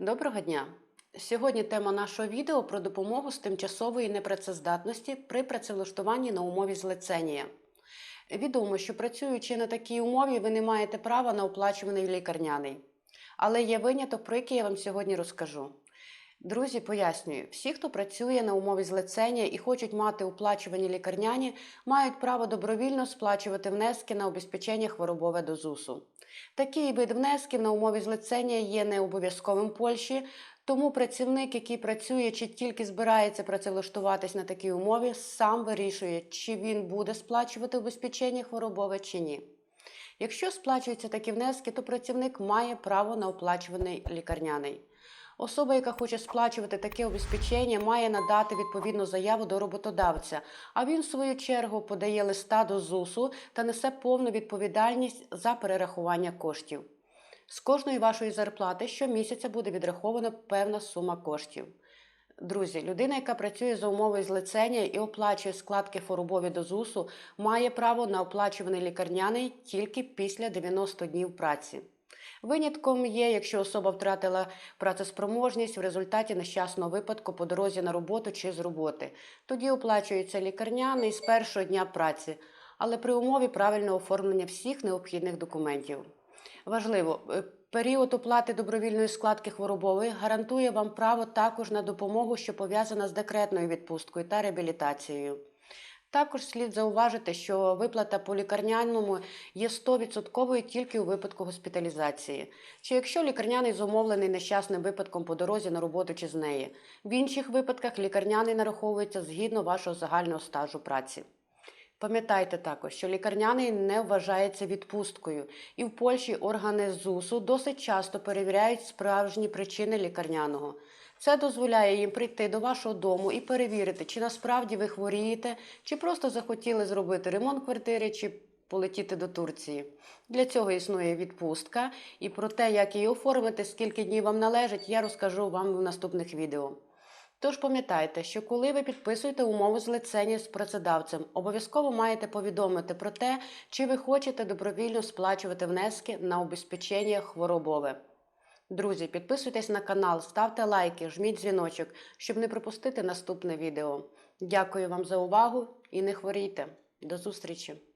Доброго дня! Сьогодні тема нашого відео про допомогу з тимчасової непрацездатності при працевлаштуванні на умові злиценія. Відомо, що працюючи на такій умові, ви не маєте права на оплачуваний лікарняний. Але є виняток, про який я вам сьогодні розкажу. Друзі, пояснюю, всі, хто працює на умові злицення і хочуть мати оплачувані лікарняні, мають право добровільно сплачувати внески на обезпечення хворобове до ЗУСу. Такий вид внесків на умові злицення є не обов'язковим в Польщі, тому працівник, який працює чи тільки збирається працевлаштуватись на такій умові, сам вирішує, чи він буде сплачувати обезпечення хворобове чи ні. Якщо сплачуються такі внески, то працівник має право на оплачуваний лікарняний. Особа, яка хоче сплачувати таке обезпечення, має надати відповідну заяву до роботодавця, а він, в свою чергу, подає листа до ЗУСу та несе повну відповідальність за перерахування коштів. З кожної вашої зарплати щомісяця буде відрахована певна сума коштів. Друзі, людина, яка працює за умовою злицення і оплачує складки хворобові до ЗУСу, має право на оплачуваний лікарняний тільки після 90 днів праці. Винятком є, якщо особа втратила працеспроможність в результаті нещасного випадку по дорозі на роботу чи з роботи. Тоді оплачується лікарняний з першого дня праці, але при умові правильного оформлення всіх необхідних документів. Важливо, е, період оплати добровільної складки хворобової гарантує вам право також на допомогу, що пов'язана з декретною відпусткою та реабілітацією. Також слід зауважити, що виплата по лікарняному є 100% тільки у випадку госпіталізації, чи якщо лікарняний зумовлений нещасним випадком по дорозі на роботу чи з неї. В інших випадках лікарняний нараховується згідно вашого загального стажу праці. Пам'ятайте також, що лікарняний не вважається відпусткою, і в Польщі органи ЗУСу досить часто перевіряють справжні причини лікарняного. Це дозволяє їм прийти до вашого дому і перевірити, чи насправді ви хворієте, чи просто захотіли зробити ремонт квартири, чи полетіти до Турції. Для цього існує відпустка, і про те, як її оформити, скільки днів вам належить, я розкажу вам в наступних відео. Тож пам'ятайте, що коли ви підписуєте умови злицення з працедавцем, обов'язково маєте повідомити про те, чи ви хочете добровільно сплачувати внески на обезпечення хворобове. Друзі, підписуйтесь на канал, ставте лайки, жміть дзвіночок, щоб не пропустити наступне відео. Дякую вам за увагу і не хворійте. До зустрічі!